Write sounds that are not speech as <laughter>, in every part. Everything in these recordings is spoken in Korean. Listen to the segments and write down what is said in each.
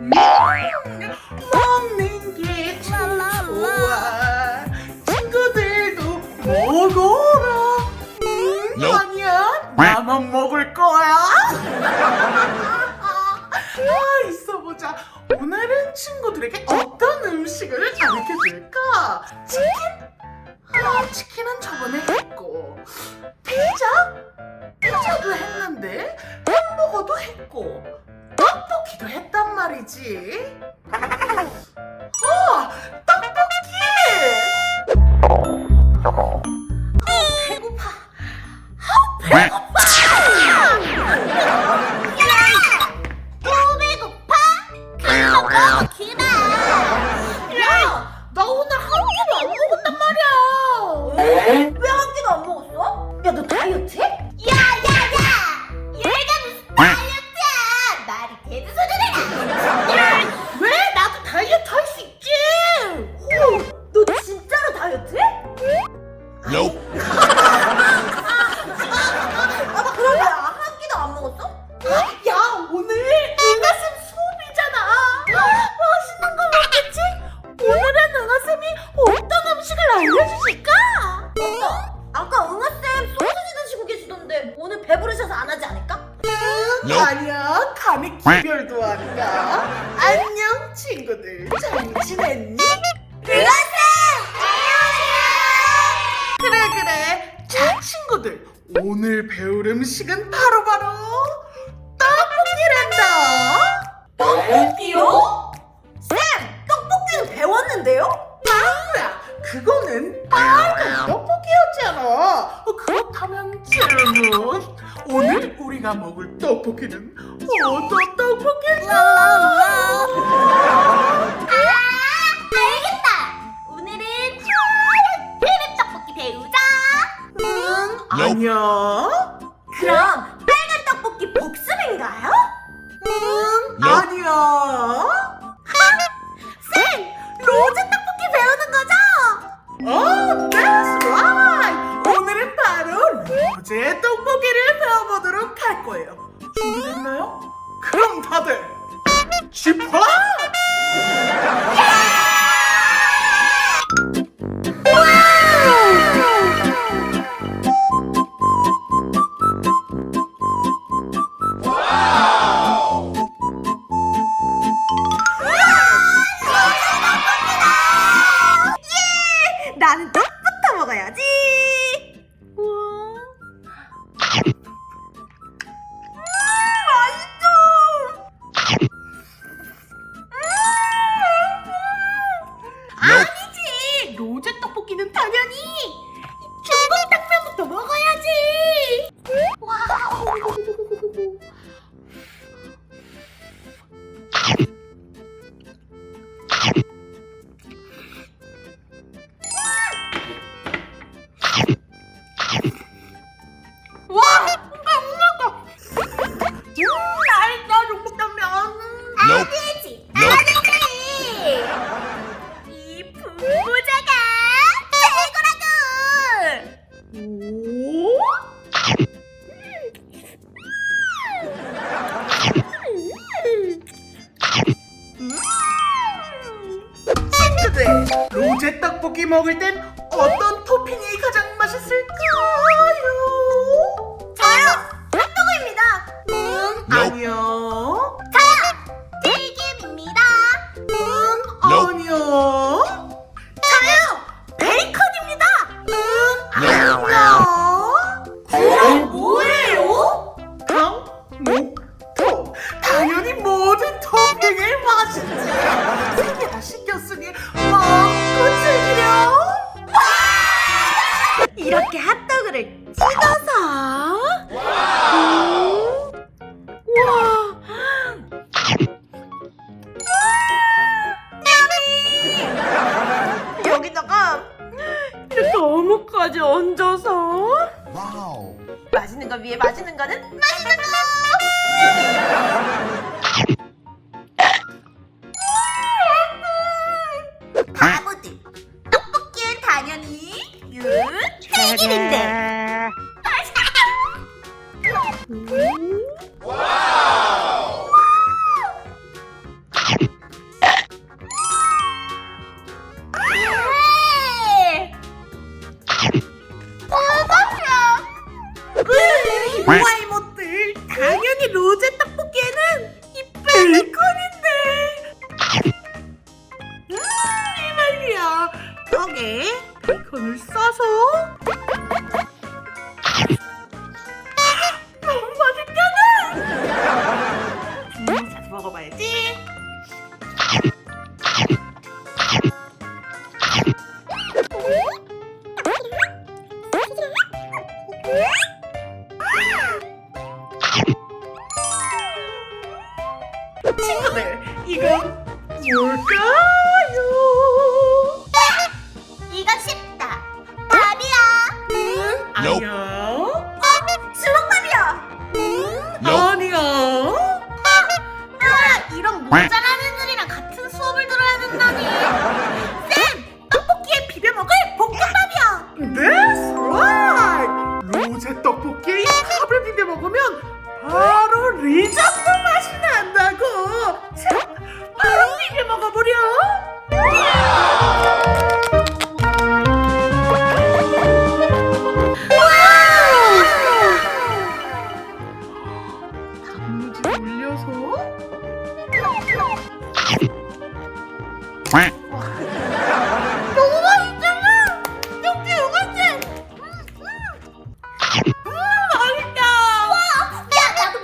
음, 먹는 게 좋아 친구들도 먹어라 음, Nope. 아니야 나만 먹을 거야 아 있어보자 오늘은 친구들에게 어떤 음식을 가르쳐줄까 치킨? 아 치킨은 저번에 했고 피자? 피자도 했는 말이지? 어 떡볶이! 배고파. 또 친구들 오늘 배울 음식은 바로바로 떡볶이란다 떡볶이요? 쌤 떡볶이는 배웠는데요? 뭐야 그거는 빨간 떡볶이였잖아 어, 그렇다면 질문 오늘 우리가 먹을 떡볶이는 어떤 떡볶일까? 아니야 그럼 빨간 떡볶이 복습인가요? 응 Nope. 아니야 쌤, 로제 떡볶이 배우는 거죠? 어, that's right. 오늘은 바로 로제 떡볶이를 배워보도록 할 거예요. 준비됐나요? 그럼 다들! 나 와 떡볶이 먹을 땐 어떤 토핑이 가장 맛있을까요? 맛있는 거 위에 맛있는 친구들 이건 뭘까요? 이거 쉽다. 답이야. 아니야.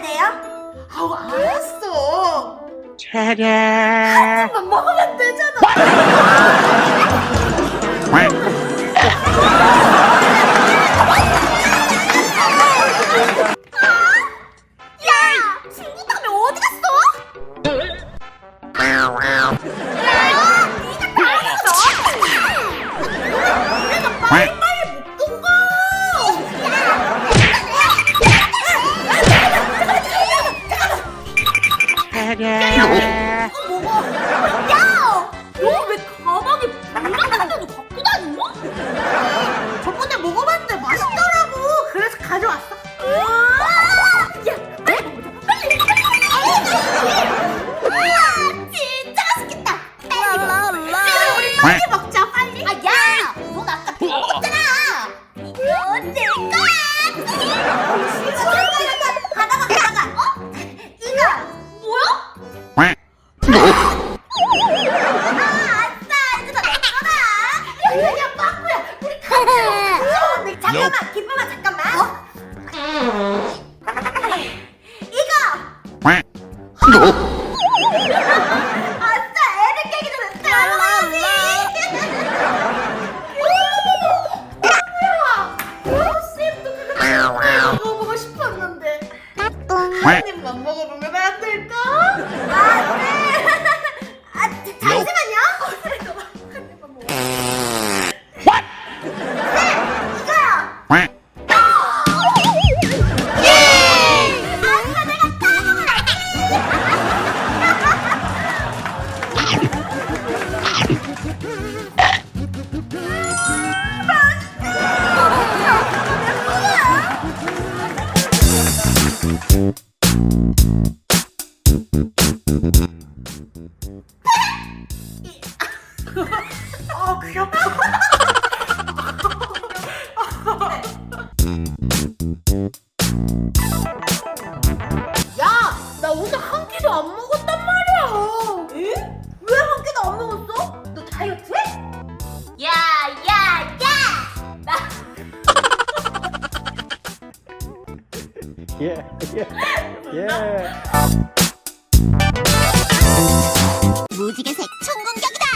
먹어야 돼요? 아우 알았어. 차량 한 입만 먹으면 되잖아. <laughs> 무지개색 총공격이다!